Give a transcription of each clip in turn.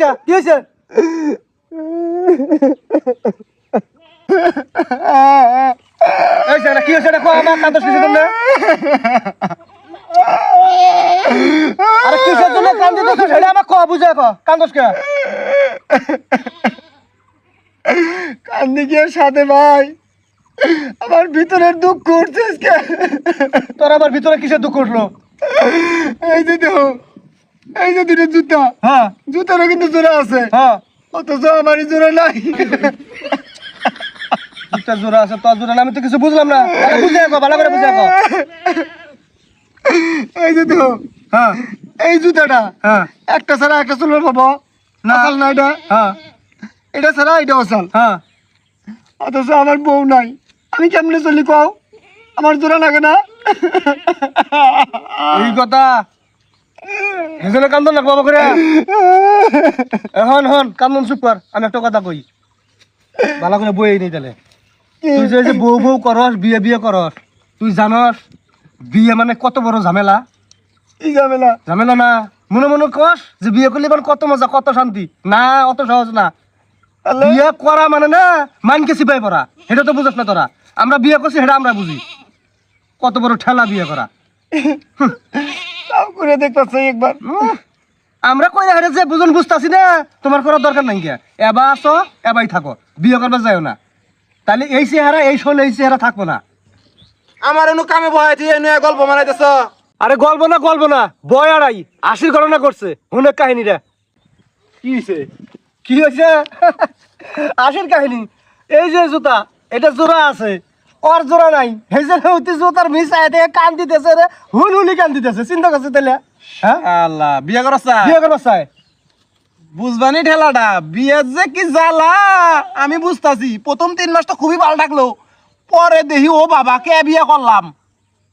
কে কি হয়েছে? এই সেটা কি হয়েছে? কো আমার কান্দস কিসের জন্য? আরে কিসের জন্য কান্দি তো সেটা আমার কো বুঝে কো। কান্দস কে? কান্দি গিয়ে সাথে ভাই। আমার ভিতরের দুঃখ উঠছে। তোর আবার ভিতরে কিসের দুঃখ উঠল? এই যে দেখো এই যে দুটো জুতা। হ্যাঁ। জুতারও কিন্তু জোড়া আছে। হ্যাঁ। অথচ আমারই জোড়া নাই। দুটা জোড়া আছে তোর জোড়া আমি তো কিছু বুঝলাম না। বুঝে কো ভালো করে বুঝে কো এই যে দেখো হ্যাঁ। এই জুতাটা। হ্যাঁ। একটা ছাড়া একটা চুলের পাবো না। না না এটা? হ্যাঁ। এটা ছাড়া এটা অসাল। হ্যাঁ। অথচ আমার বউ নাই। আমি কেমনে চলি কও? আমার জোড়া লাগে না। এই কথা। হেজনে কান্দন লাগবো করে। এখন হন কান্দন চুপ কর আমি একটা কথা কই। ভালো করে বই নেই তাহলে তুই যে বউ বউ করস বিয়ে বিয়ে করস তুই জানস বিয়ে মানে কত বড় ঝামেলা? এই ঝামেলা? ঝামেলা না মনে মনে কস যে বিয়ে করলে মানে কত মজা কত শান্তি। না অত সহজ না? বিয়ে করা মানে না মানকে সিপাই পড়া সেটা তো বুঝস না তোরা। আমরা বিয়ে করছি সেটা আমরা বুঝি। কত বড় ঠেলা বিয়ে করা। তাও করে দেখতেছে একবার। আমরা কই হারে যে বুঝুন বুঝতাছি না তোমার করার দরকার নাই কে এবা আসো এবাই থাকো বিয়ে করবে যাও না। তাহলে এই চেহারা এই শোল এই চেহারা থাকব না। আমার এনু কামে বহাইছি এনু এ গল্প মানাইতেছ আরে গল্প না গল্প না বয় আড়াই আশির গণনা করছে অনেক কাহিনীরা কি হয়েছে কি হয়েছে আশির কাহিনী এই যে জুতা এটা জোড়া আছে। ওর জোড়া নাই। যে হইতে জুতার মিস আইতে কান দিতেছে রে হুল হুলি কান দিতেছে চিন্তা করছে তাহলে? হ্যাঁ? আল্লাহ বিয়ে করছ বিয়ে করবা চাই। বুঝবানি ঠেলাটা বিয়ে যে কি জ্বালা আমি বুঝতাছি। প্রথম তিন মাস তো খুবই ভালো থাকল পরে দেখি ও বাবা কে বিয়ে করলাম।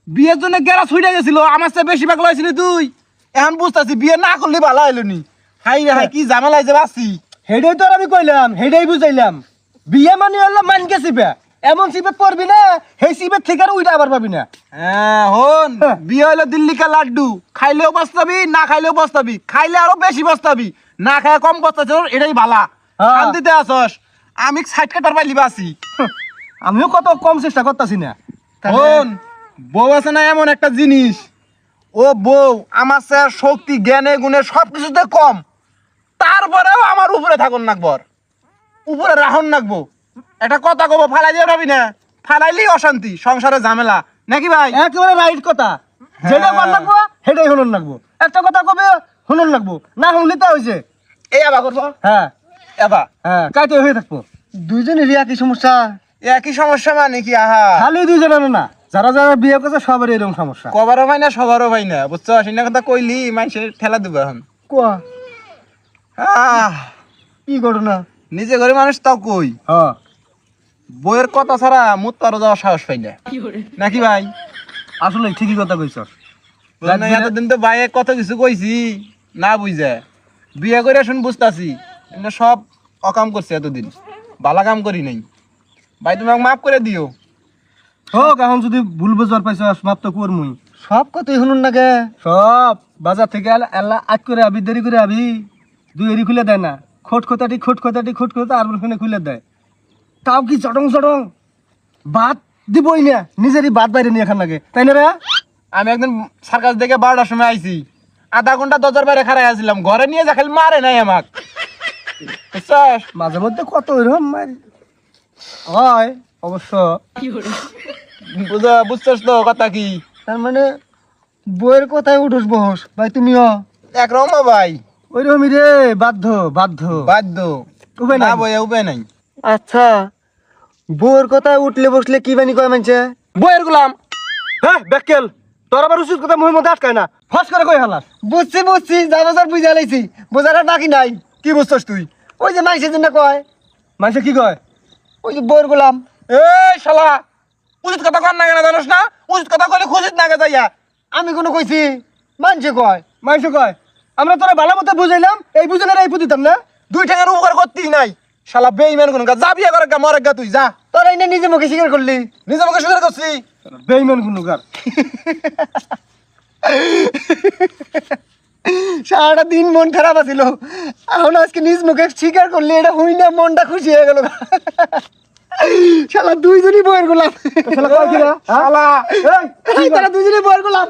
বিয়ের জন্য গেরা ছুটে গেছিল আমার চেয়ে বেশি পাগল হয়েছিলি তুই। এখন বুঝতাছি বিয়ে না করলে ভালো হইল নি। হাই রে হাই কি ঝামেলা হয়েছে বাসি হেডেই তো আমি কইলাম হেডেই বুঝাইলাম। বিয়ে মানে হলো মানকে সিপে এমন সিপে পড়বি না সেই সিপে থেকে আর উইটা আবার পাবি না। হ্যাঁ হন বিয়ে হইল দিল্লি কা লাড্ডু। খাইলেও বস্তাবি না খাইলেও বস্তাবি খাইলে আরও বেশি বস্তাবি না খায় কম বস্তাছ এটাই ভালা হ্যাঁ। শান্তিতে আসস। আমি সাইড কাটার পাইলি বাসি। আমিও কত কম চেষ্টা করতেছি না। হন বউ আছে না এমন একটা জিনিস। ও বউ আমার স্যার শক্তি জ্ঞানে গুণে সব কিছুতে কম। তারপরেও আমার উপরে থাকুন নাকবর। উপরে রাহন নাকবো। একটা কথা কব ফালাই দিয়ে পাবি না। ফালাইলেই অশান্তি সংসারে ঝামেলা। নাকি ভাই? একেবারে রাইট কথা। যেটা হ্যাঁ। কর লাগবো সেটাই শুনুন লাগবো। একটা কথা কবে শুনুন লাগবো? না শুনলে তো হয়েছে এই আবা করব? হ্যাঁ। এবা হ্যাঁ কাইতে হয়ে থাকব। দুইজনেরই একই সমস্যা? একই সমস্যা মানে কি? আহা। খালি দুজনের না। যারা যারা বিয়ে করছে সবারই এরকম সমস্যা। কবারও ভাই না সবারও ভাই না। বুঝছ? সিনা কথা কইলি মানুষের ঠেলা দিব এখন। কোয়া? আহ, কি ঘটনা? নিজে ঘরে মানুষ তাও কই? হ্যাঁ। বইয়ের কথা ছাড়া মুত পারো যাওয়ার সাহস পাই না। নাকি ভাই? আসলে ঠিকই কথা কইছ। এতদিন তো ভাইয়ে কত কিছু কইছি না বুঝে। বিয়ে করে শুন বুঝতাছি। সব অকাম করছে এতদিন। বালা কাম করি নাই। ভাই তুমি মাফ করে দিও। হোক এখন যদি ভুল বুঝবার পাইছ মাপ তো করমুই। সব কথাই শুনুন না কে? সব। বাজার থেকে আল্লাহ আজ করে আবি দেরি করে আবি। দুই এরি খুলে দেয় না। খোট খোতাটি খোট খোতাটি খোট খোতা আর খুলে দেয়। তাও কি চটং চটং ভাত দিবই না নিজেরই ভাত বাইরে নিয়ে খান লাগে তাই না রে? আমি একদিন সার্কাস দেখে বারোটার সময় আইছি। আধা ঘণ্টা দরজার বাইরে খারাই আসছিলাম ঘরে নিয়ে যা খালি মারে নাই আমাক। বুঝছস? মাঝে মধ্যে কত এরকম মারি। হয় অবশ্য। বুঝা বুঝছস তো কথা কি? তার মানে বইয়ের কথায় উঠোস বহস। ভাই তুমিও? একরকম ভাই। ওই রকমই রে বাধ্য বাধ্য। বাধ্য। উপায় না বইয়া উপায় নাই। আচ্ছা বউয়ের কথায় উঠলে বসলে কি বানি কয় মানছে? বইয়ের গুলাম। হ্যাঁ বেকেল তোর আবার উচিত কথা মুহের মধ্যে আটকায় না। ফস করে কই হালাস? বুঝছি বুঝছি যা বাজার বুঝা লাইছি বোঝার আর বাকি নাই। কি বুঝছস তুই? ওই যে মাইসের জন্য কয়। মানুষে কি কয়? ওই যে বউয়ের গোলাম। এই শালা! উচিত কথা কর না কেন জানোস না? উচিত কথা কইলে খুশিত না যাইয়া। আমি কোনো কইছি মানছে কয়। মানুষে কয়? আমরা তোরা ভালো মতো বুঝাইলাম এই বুঝানোর এই বুঝিতাম না? দুই ঠ্যাঙের উপকার করতেই নাই। শালা বেইমান কোন গা যা বিয়ে করে গা মরে গা তুই যা। তোরা এনে নিজে মুখে স্বীকার করলি। নিজে মুখে সুন্দর করছি। বেইমান গুনুগার সারাটা দিন মন খারাপ আছিল। এখন আজকে নিজ মুখে স্বীকার করলি এটা হই না মনটা খুশি হয়ে গেল শালা দুইজনই বইয়ের গোলাম। শালা? হ্যাঁ? শালা তারা দুজনই বইয়ের গোলাম।